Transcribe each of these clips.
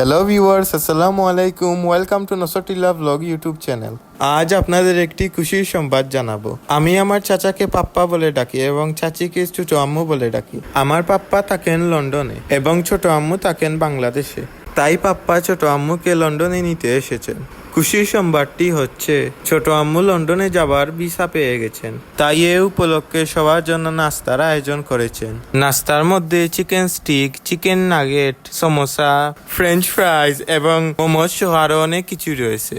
Hello viewers আসসালামু আলাইকুম welcome to নসটিলা ব্লগ ইউটিউব চ্যানেল আজ আপনাদের একটি খুশির সংবাদ জানাব। আমি আমার চাচাকে পাপ্পা বলে ডাকি এবং চাচিকে ছোট আম্মু বলে ডাকি। আমার পাপ্পা থাকেন লন্ডনে এবং ছোট আম্মু থাকেন বাংলাদেশে। তাই পাপ্পা ছোট আম্মুকে লন্ডনে নিতে এসেছেন। খুশির সোমবারটি হচ্ছে, ছোট আম্মু লন্ডনে যাবার ভিসা পেয়ে গেছেন। তাই এ উপলক্ষে সবার জন্য নাস্তার আয়োজন করেছেন। নাস্তার মধ্যে chicken stick, chicken nugget, samosa, French fries এবং মোমোজ সহ আরও অনেক কিছু রয়েছে।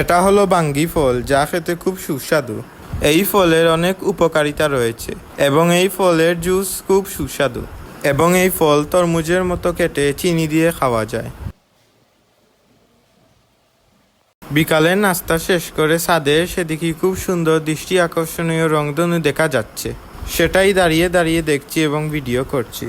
এটা হলো বাঙ্গি ফল, যা খেতে খুব সুস্বাদু। এই ফলের অনেক উপকারিতা রয়েছে, এবং এই ফলের জুস খুব সুস্বাদু, এবং এই ফল তরমুজের মতো কেটে চিনি দিয়ে খাওয়া যায়। বিকালের নাস্তা শেষ করে ছাদে সেদিকে খুব সুন্দর দৃষ্টি আকর্ষণীয় রংধনু দেখা যাচ্ছে। সেটাই দাঁড়িয়ে দাঁড়িয়ে দেখছি এবং ভিডিও করছি।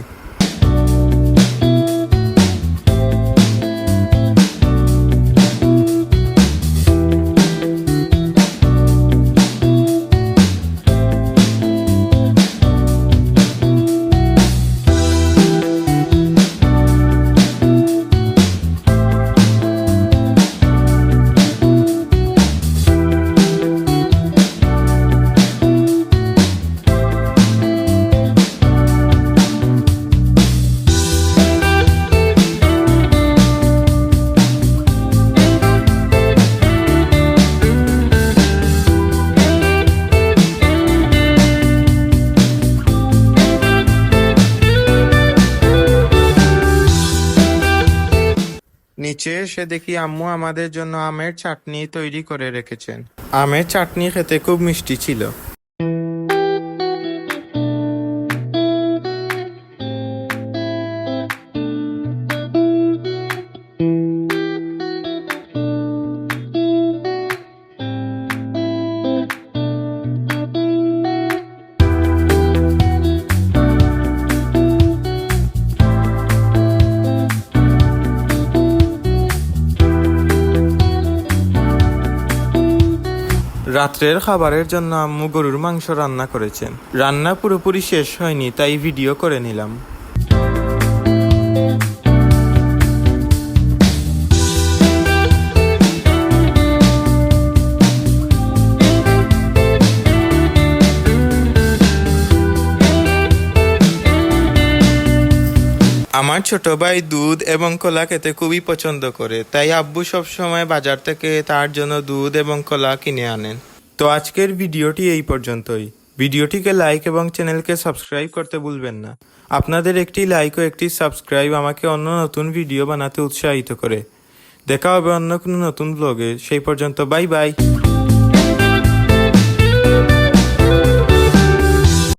নিচে এসে দেখি আম্মু আমাদের জন্য আমের চাটনি তৈরি করে রেখেছেন। আমের চাটনি খেতে খুব মিষ্টি ছিল। রাত্রের খাবারের জন্য আম্মু গরুর মাংস রান্না করেছেন। রান্না পুরোপুরি শেষ হয়নি, তাই ভিডিও করে নিলাম। আমার ছোট ভাই দুধ এবং কলা খেতে খুবই পছন্দ করে, তাই আব্বু সব সময় বাজার থেকে তার জন্য দুধ এবং কলা কিনে আনেন। তো আজকের ভিডিওটি এই পর্যন্তই। ভিডিওটিকে লাইক এবং চ্যানেলকে সাবস্ক্রাইব করতে ভুলবেন না। আপনাদের একটি লাইক ও একটি সাবস্ক্রাইব আমাকে অন্য নতুন ভিডিও বানাতে উৎসাহিত করে। দেখা হবে অন্য কোনো নতুন ব্লগে। সেই পর্যন্ত বাই বাই।